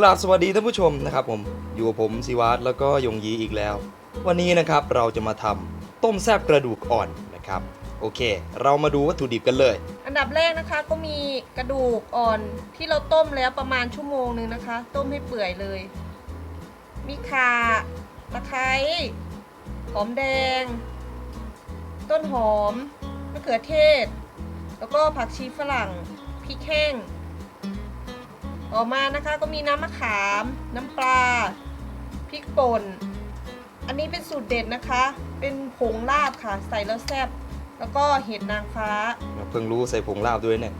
กราบสวัสดีท่านผู้ชมนะครับผมอยู่กับผมสิวัตรแล้วก็ยงยีอีกแล้ว วันนี้นะครับเราจะมาทำต้มแซบกระดูกอ่อนนะครับ โอเค เรามาดูวัตถุดิบกันเลย อันดับแรกนะคะก็มีกระดูกอ่อนที่เราต้มแล้วประมาณชั่วโมงหนึ่งนะคะ ต้มให้เปื่อยเลย มีข่าตะไคร้หอมแดง ต้นหอมมะเขือเทศ แล้วก็ผักชีฝรั่งพริกแห้ง ต่อมานะคะก็มีน้ำมะขาม น้ำปลา พริกป่น อันนี้เป็นสูตรเด็ดนะคะ เป็นผงลาบค่ะ ใส่แล้วแซ่บ แล้วก็เห็ดนางฟ้า เพิ่งรู้ใส่ผงลาบด้วยเนี่ย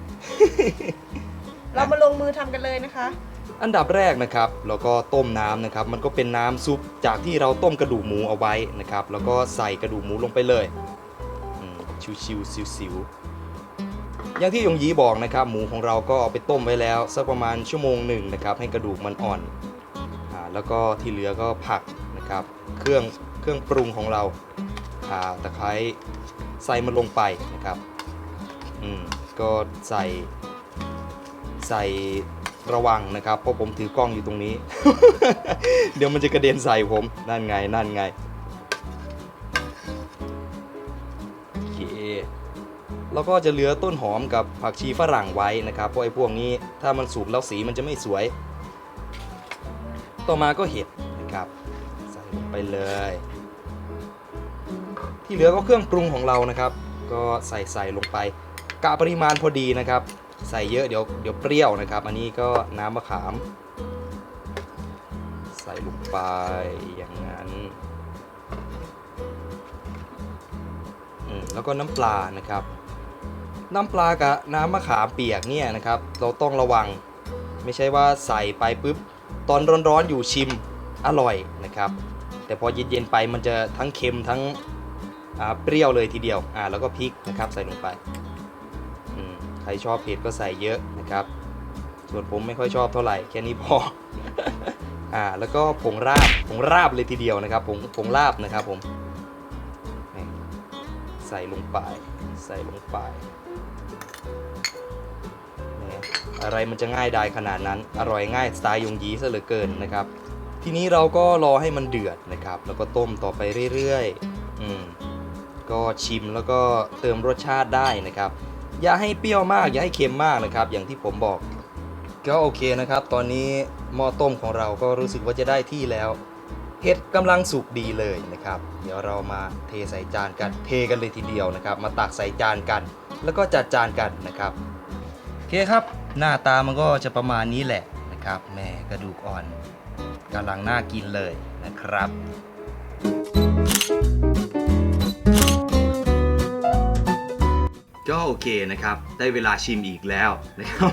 เรามาลงมือทำกันเลยนะคะ อันดับแรกนะครับเราก็ต้มน้ำนะครับ มันก็เป็นน้ำซุปจากที่เราต้มกระดูกหมูเอาไว้นะครับ แล้วก็ใส่กระดูกหมูลงไปเลยอืมชิวๆซิวๆ อย่างที่ยงยีบอกนะครับ หมูของเราก็เอาไปต้มไว้แล้วสักประมาณชั่วโมงหนึ่งนะครับ ให้กระดูกมันอ่อนอ่าแล้วก็ที่เหลือก็ผักนะครับ เครื่องเครื่องปรุงของเราข่าตะไคร้ใส่มันลงไปนะครับอืมก็ใส่ใส่ระวังนะครับ เพราะผมถือกล้องอยู่ตรงนี้ เดี๋ยวมันจะกระเด็นใส่ผมนั่นไงนั่นไง แล้วก็จะเหลือต้นหอมกับผักชีฝรั่งไว้นะครับเพราะไอ้พวกนี้ถ้ามันสุกแล้วสีมันจะไม่สวย ต่อมาก็เห็ดนะครับใส่ลงไปเลย ที่เหลือก็เครื่องปรุงของเรานะครับ ก็ใส่ใส่ลงไปกะปริมาณพอดีนะครับ ใส่เยอะเดี๋ยวเดี๋ยวเปรี้ยวนะครับ อันนี้ก็น้ำมะขาม ใส่ลงไปอย่างนั้นแล้วก็น้ำปลานะครับ น้ำปลากับน้ำมะขามเปียกเนี่ยนะครับ เราต้องระวังไม่ใช่ว่าใส่ไปปุ๊บ ตอนร้อนๆอยู่ชิมอร่อยนะครับ แต่พอเย็นๆไปมันจะทั้งเค็มทั้งเปรี้ยวเลยทีเดียวอ่าแล้วก็พริกนะครับใส่ลงไปใครชอบเผ็ดก็ใส่เยอะนะครับ ส่วนผมไม่ค่อยชอบเท่าไหร่แค่นี้พออ่าแล้วก็ผงราบผงราบเลยทีเดียวนะครับผงผงราบนะครับผมใส่ลงไป ใส่ลงไป อะไรมันจะง่ายได้ขนาดนั้น อร่อยง่ายสไตล์ยงยีซะเหลือเกินนะครับ ทีนี้เราก็รอให้มันเดือดนะครับ แล้วก็ต้มต่อไปเรื่อยๆอืมก็ชิมแล้วก็เติมรสชาติได้นะครับ อย่าให้เปรี้ยวมาก อย่าให้เค็มมากนะครับ อย่างที่ผมบอกก็โอเคนะครับ ตอนนี้หม้อต้มของเราก็รู้สึกว่าจะได้ที่แล้วเห็ดกำลังสุกดีเลยนะครับ เดี๋ยวเรามาเทใส่จานกันเทกันเลยทีเดียวนะครับ มาตักใส่จานกัน แล้วก็จัดจานกันนะครับโอเคครับ หน้าตามันก็จะประมาณนี้แหละนะครับแม่กระดูกอ่อนกำลังน่ากินเลยนะครับก็โอเคนะครับ ได้เวลาชิมอีกแล้วนะครับ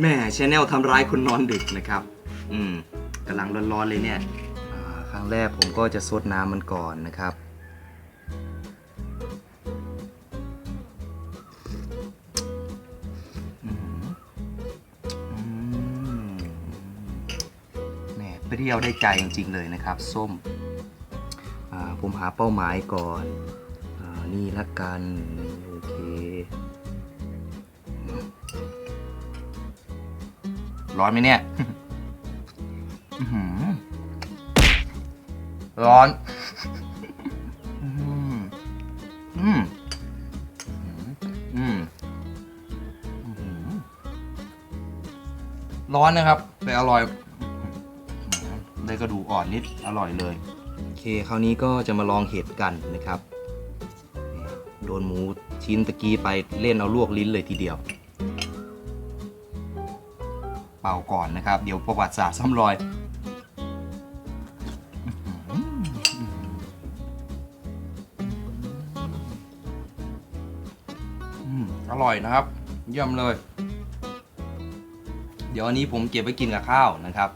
แม่ชแนลทำร้ายคนนอนดึกนะครับ อืมกำลังร้อนๆเลยเนี่ยครั้งแรกผมก็จะซดน้ำมันก่อนนะครับ แหม่เปรี้ยวได้ใจจริง ๆ เลยนะครับ ส้มผมหาเป้าหมายก่อนอนี่ละกันโอเค ร้อนไหมเนี่ยร้อนอืมอืมร้อนนะครับ แต่อร่อย ได้กระดูกอ่อนนิดอร่อยเลยโอเคคราวนี้ก็จะมาลองเห็ดกันนะครับโดนหมูชิ้นตะกี้ไปเล่นเอาลวกลิ้นเลยทีเดียว เป่าก่อนนะครับ เดี๋ยวประวัติศาสตร์ซ้ำรอยอืมอร่อยนะครับ เยี่ยมเลย เดี๋ยวอันนี้ผมเก็บไว้กินกับข้าวนะครับ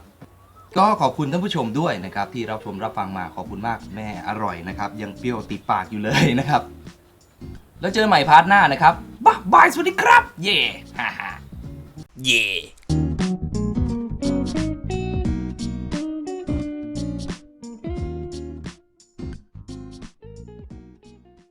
ก็ขอบคุณท่านผู้ชมด้วยนะครับที่รับชมรับฟังมาขอบคุณมากแม่อร่อยนะครับ ยังเปรี้ยวติดปากอยู่เลยนะครับ แล้วเจอกันใหม่พาร์ทหน้านะครับบ๊ายบายสวัสดีครับ เย่ฮ่าฮ่าเย่